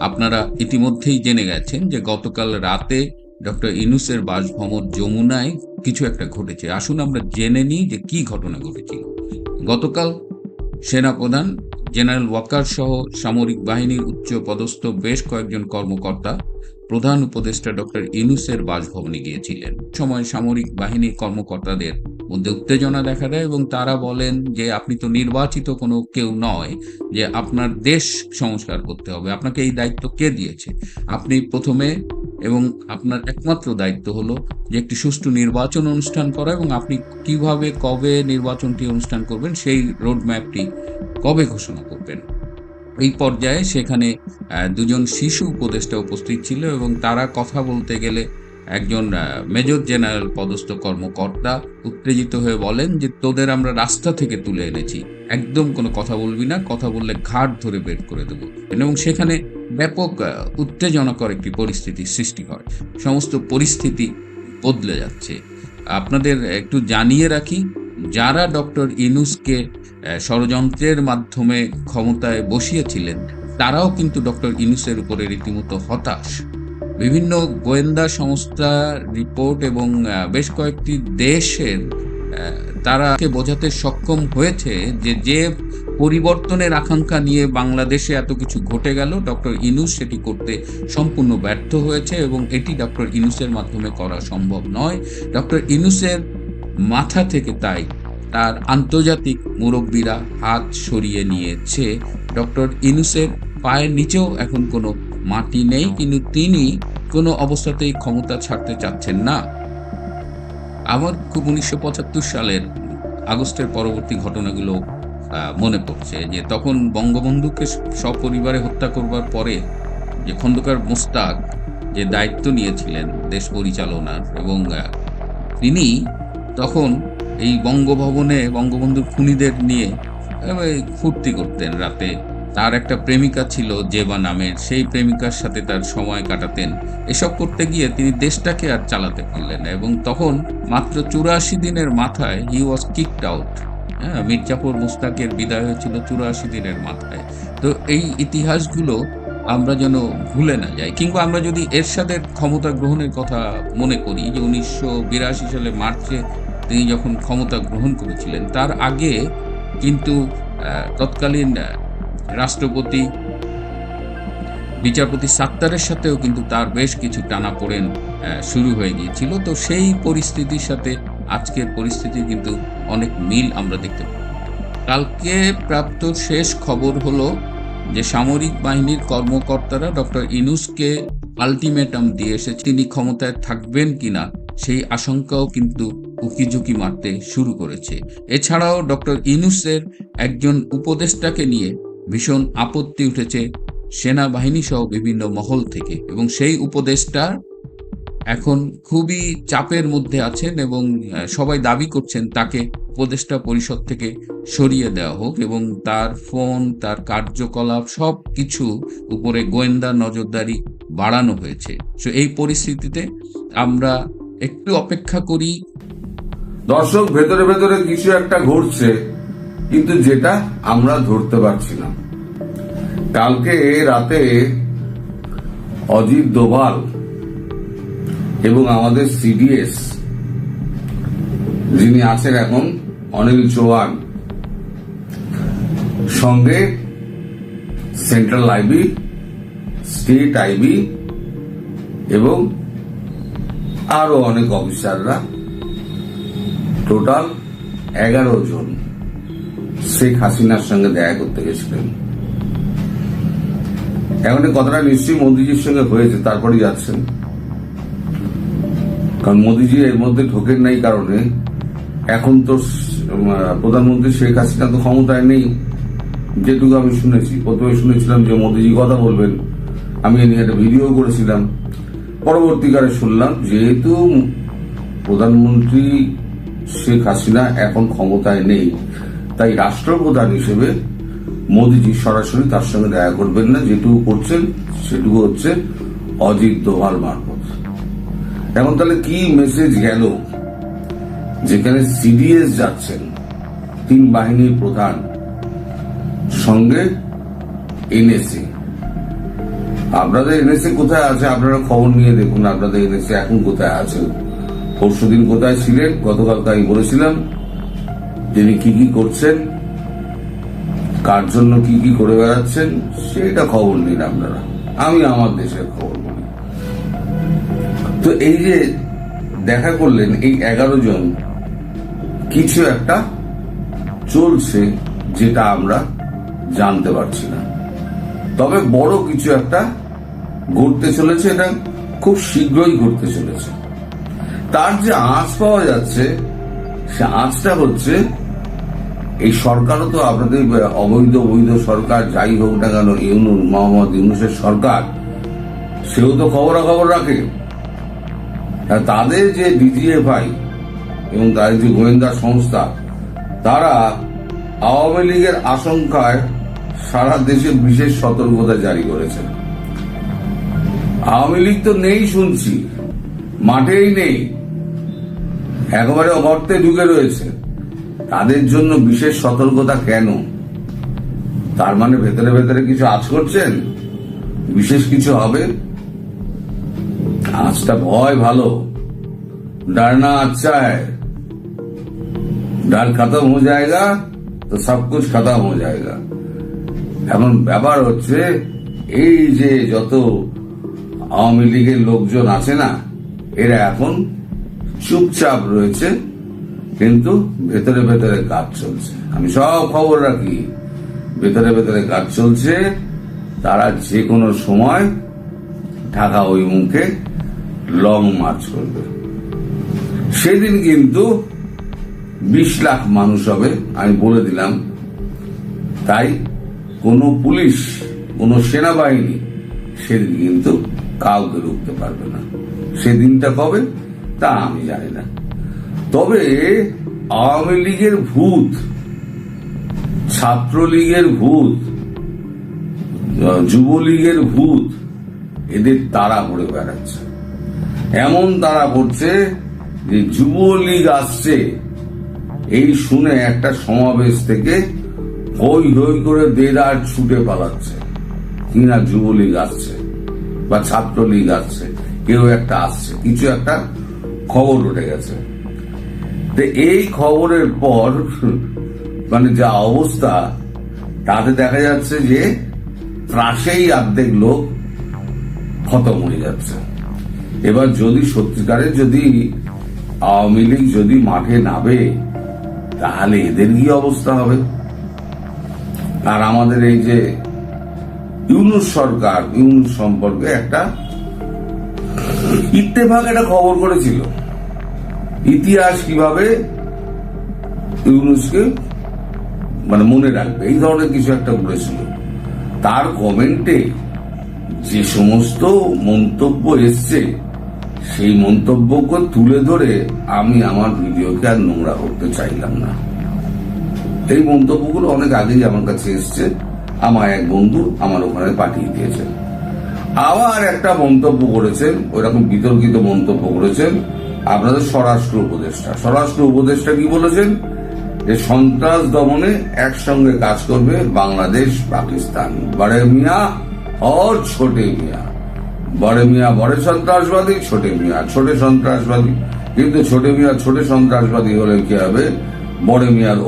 আপনারা ইতিমধ্যেই জেনে গেছেন যে গতকাল রাতে ডক্টর ইনুসের বাসভবন যমুনায় কিছু একটা ঘটেছে। আসুন আমরা জেনে নিই যে কি ঘটনা ঘটেছিল। গতকাল সেনাপ্রধান জেনারেল ওয়াকার সহ সামরিক বাহিনীর উচ্চ পদস্থ বেশ কয়েকজন কর্মকর্তা প্রধান উপদেষ্টা ডক্টর ইনুসের বাসভবনে গিয়েছিলেন। সময় সামরিক বাহিনীর কর্মকর্তাদের মধ্যে উত্তেজনা দেখা দেয় এবং তারা বলেন যে আপনি তো নির্বাচিত কোনো কেউ নয়, যে আপনার দেশ সংস্কার করতে হবে। আপনাকে এই দায়িত্ব কে দিয়েছে? আপনি প্রথমে এবং আপনার একমাত্র দায়িত্ব হলো যে একটি সুষ্ঠু নির্বাচন অনুষ্ঠান করা এবং আপনি কীভাবে, কবে নির্বাচনটি অনুষ্ঠান করবেন সেই রোড ম্যাপটি কবে ঘোষণা করবেন? এই পর্যায়ে সেখানে দুজন শিশু উপদেষ্টা উপস্থিত ছিল এবং তারা কথা বলতে গেলে একজন মেজর জেনারেল পদস্থ কর্মকর্তা উত্তেজিত হয়ে বলেন যে, তোদের আমরা রাস্তা থেকে তুলে এনেছি। একদম কোনো কথা বলবি না, কথা বললে ঘাট ধরে বের করে দেবো। এবং সেখানে ব্যাপক উত্তেজনাকর একটি পরিস্থিতি সৃষ্টি হয়। সমস্ত পরিস্থিতি বদলে যাচ্ছে। আপনাদের একটু জানিয়ে রাখি, যারা ডক্টর ইনুসকে ষড়যন্ত্রের মাধ্যমে ক্ষমতায় বসিয়েছিলেন, তারাও কিন্তু ডক্টর ইনুসের উপরে রীতিমতো হতাশ। বিভিন্ন গোয়েন্দা সংস্থা রিপোর্ট এবং বেশ কয়েকটি দেশের তারাকে বোঝাতে সক্ষম হয়েছে যে যে পরিবর্তনের আকাঙ্ক্ষা নিয়ে বাংলাদেশে এত কিছু ঘটে গেল, ডক্টর ইনুস সেটি করতে সম্পূর্ণ ব্যর্থ হয়েছে এবং এটি ডক্টর ইনুসের মাধ্যমে করা সম্ভব নয়। ডক্টর ইনুসের মাথা থেকে তাই তার আন্তর্জাতিক মুরব্বীরা হাত সরিয়ে নিয়েছে। ডক্টর ইনুসের পায়ের নিচেও এখন কোনো মাটি নেই, কিন্তু তিনি কোনো অবস্থাতেই ক্ষমতা ছাড়তে চাচ্ছেন না। আমার খুব উনিশশো পঁচাত্তর সালের আগস্টের পরবর্তী ঘটনাগুলো মনে পড়ছে যে তখন বঙ্গবন্ধুকে সপরিবারে হত্যা করবার পরে যে খন্দকার মোস্তাক যে দায়িত্ব নিয়েছিলেন দেশ পরিচালনার এবং তিনি তখন এই বঙ্গভবনে বঙ্গবন্ধুর খুনিদের নিয়ে ফুর্তি করতেন রাতে। তার একটা প্রেমিকা ছিল জেবা নামের। সেই প্রেমিকার সাথে তার সময় কাটাতেন। এসব করতে গিয়ে তিনি দেশটাকে আর চালাতে পারলেন এবং তখন মাত্র চুরাশি দিনের মাথায় হি ওয়াজ কিকড আউট হ্যাঁ মির্জাপুর মুস্তাকের বিদায় হয়েছিল চুরাশি দিনের মাথায়। তো এই ইতিহাসগুলো আমরা যেন ভুলে না যাই, কিংবা আমরা যদি এরশাদের ক্ষমতা গ্রহণের কথা মনে করি যে উনিশশো বিরাশি সালে মার্চে তিনি যখন ক্ষমতা গ্রহণ করেছিলেন, তার আগে কিন্তু তৎকালীন রাষ্ট্রপতি বিচারপতি সাত্তারের সাথেও কিন্তু তার বেশ কিছু টানাপোড়েন আহ, শুরু হয়ে গিয়েছিল। তো সেই পরিস্থিতির সাথে আজকের পরিস্থিতি কিন্তু অনেক মিল আমরা দেখতে পাই। কালকে প্রাপ্ত শেষ খবর হলো যে সামরিক বাহিনীর কর্মকর্তারা ডক্টর ইনুসকে আলটিমেটাম দিয়ে এসেছে। তিনি ক্ষমতায় থাকবেন কিনা সেই আশঙ্কাও কিন্তু উকিঝুঁকি মারতে শুরু করেছে। এছাড়াও ডক্টর ইনুসের একজন উপদেষ্টাকে নিয়ে ভীষণ আপত্তি উঠেছে সেনাবাহিনী সহ বিভিন্ন মহল থেকে এবং সেই উপদেষ্টা এখন খুবই চাপের মধ্যে আছেন এবং সবাই দাবি করছেন তাকে উপদেষ্টা পরিষদ থেকে সরিয়ে দেওয়া হোক এবং তার ফোন, তার কার্যকলাপ সব কিছু উপরে গোয়েন্দা নজরদারি বাড়ানো হয়েছে। সো এই পরিস্থিতিতে আমরা একটু অপেক্ষা করি। দর্শক, ভেতরে ভেতরে কিছু একটা ঘটছে। কিন্তু যেটা আমরা ধরতে পারছি না। কালকে রাতে অজিত দোভাল এবং আমাদের সিডিএস, যিনি আছেন এখন অনিল চৌহান, সঙ্গে সেন্ট্রাল আইবি, স্টেট আইবি এবং আরও অনেক অফিসাররা, টোটাল এগারো জন। শেখ হাসিনার সঙ্গে দেখা করতে গেছিলেন। এখন কথাটা নিশ্চয়ই মোদিজির সঙ্গে হয়েছে তারপরে যাচ্ছেন কারণ মোদিজি এর মধ্যে ঢোকেন নাই কারণে এখন তো প্রধানমন্ত্রী শেখ হাসিনা তো ক্ষমতায় নেই। যেটুকু আমি শুনেছি, প্রথমে শুনেছিলাম যে মোদিজি কথা বলবেন। আমি এ নিয়ে একটা ভিডিও করেছিলাম। পরবর্তীকালে শুনলাম যেহেতু প্রধানমন্ত্রী শেখ হাসিনা এখন ক্ষমতায় নেই তাই রাষ্ট্রপ্রধান হিসেবে মোদীজি সরাসরি তার সঙ্গে দেখা করবেন না। যেটুকু করছেন, সেটুকু হচ্ছে অজিত দোভাল মারফত। এখন তাহলে কি মেসেজ গেল? যেখানে সিডিএস যাচ্ছেন, তিন বাহিনীর প্রধান সঙ্গে এনএসএ আপনাদের এনএসএ কোথায় আছে? আপনারা খবর নিয়ে দেখুন, আপনাদের এনএসএ এখন কোথায় আছে? পরশুদিন কোথায় ছিলেন? গতকালকে আমি বলেছিলাম। তিনি কি কি করছেন? কার জন্য কি কি করে বেড়াচ্ছেন? সেটা খবর নিন আপনারা। আমি আমার দেশের খবর বলি। তো এই যে দেখা করলেন এই এগারো জন, কিছু একটা চলছে যেটা আমরা জানতে পারছি না। তবে বড় কিছু একটা ঘটতে চলেছে, এটা খুব শীঘ্রই ঘটতে চলেছে। তার যে আঁচ পাওয়া যাচ্ছে, সে আঁচটা হচ্ছে এই সরকারও তো আপনাদের অবৈধ বৈধ সরকার, যাই হোক না কেন, ইউনুস, মোহাম্মদ ইউনুসের সরকার, সেও তো খবরাখবর রাখে। তাদের যে ডিজিএফআই এবং তাদের যে গোয়েন্দা সংস্থা, তারা আওয়ামী লীগের আশঙ্কায় সারা দেশে বিশেষ সতর্কতা জারি করেছে। আওয়ামী লীগ তো নেই শুনছি, মাঠেই নেই, একেবারে গর্তে ঢুকে রয়েছে। তাদের জন্য বিশেষ সতর্কতা কেন তার মানে ভেতরে ভেতরে কিছু আজ করছেন বিশেষ কিছু হবে আজটা ভয় ভালো डरना अच्छा है डर खत्म हो जाएगा तो सब कुछ खत्म हो जाएगा এখন ব্যাপার হচ্ছে এই যে যত আওয়ামী লীগের লোকজন আছে না এরা এখন চুপচাপ রয়েছে কিন্তু ভেতরে ভেতরে কাজ চলছে। আমি সব খবর রাখি। ভেতরে ভেতরে কাজ চলছে। তারা যে কোনো সময় ঢাকা ওই মুখে লং মার্চ করবে। সেদিন কিন্তু বিশ লাখ মানুষ হবে, আমি বলে দিলাম। তাই কোনো পুলিশ, কোনো সেনাবাহিনী সেদিন কিন্তু কাউকে রুখতে পারবে না। সেদিনটা কবে? তা আমি জানি না। তবে আওয়ামী লীগের ভূত, ছাত্রলীগের ভূত, যুবলীগের ভূত, এদের তারা পড়ে বেড়াচ্ছে। এমন তারা পড়ছে যে যুবলীগ আসছে, এই শুনে একটা সমাবেশ থেকে হই হই করে দেদার ছুটে পালাচ্ছে। কিনা যুবলীগ আসছে বা ছাত্রলীগ আসছে, কেউ একটা আসছে, কিছু একটা খবর উঠে গেছে। এই খবরের পর মানে যা অবস্থা, তাতে দেখা যাচ্ছে যে ত্রাসেই অর্ধেক লোক খতম হয়ে যাচ্ছে। এবার যদি সত্যিকারের যদি আওয়ামী লীগ যদি মাঠে নামে, তাহলে এদের কি অবস্থা হবে? আর আমাদের এই যে ইউনুস সরকার, ইউনুস সম্পর্কে একটা ইত্তেফাক একটা খবর করেছিল। ইতিহাস কীভাবে ইউনুসকে মানে মনে রাখবে? এই ধরনের কিছু একটা বলেছিল তার কমেন্টে যে সমস্ত মন্তব্য এসছে, সেই মন্তব্যকে তুলে ধরে আমি আমার ভিডিওকে আর নোংরা করতে চাইলাম না। এই মন্তব্যগুলো অনেক আগেই আমার কাছে এসছে। আমার এক বন্ধু আমার ওখানে পাঠিয়ে দিয়েছেন। আবার একটা মন্তব্য করেছেন, ওইরকম বিতর্কিত মন্তব্য করেছেন আপনাদের স্বরাষ্ট্র উপদেষ্টা। স্বরাষ্ট্র উপদেষ্টা কি বলেছেন? যে সন্ত্রাস দমনে একসঙ্গে কাজ করবে বাংলাদেশ, পাকিস্তান। বড়ে মিয়া আর ছোটে মিয়া। বড়ে মিয়া বড়ে সন্ত্রাসবাদী, ছোটে মিয়া ছোটে সন্ত্রাসবাদী। কিন্তু ছোটে মিয়া ছোটে সন্ত্রাসবাদী হলে কি হবে? বড়ে মিয়ার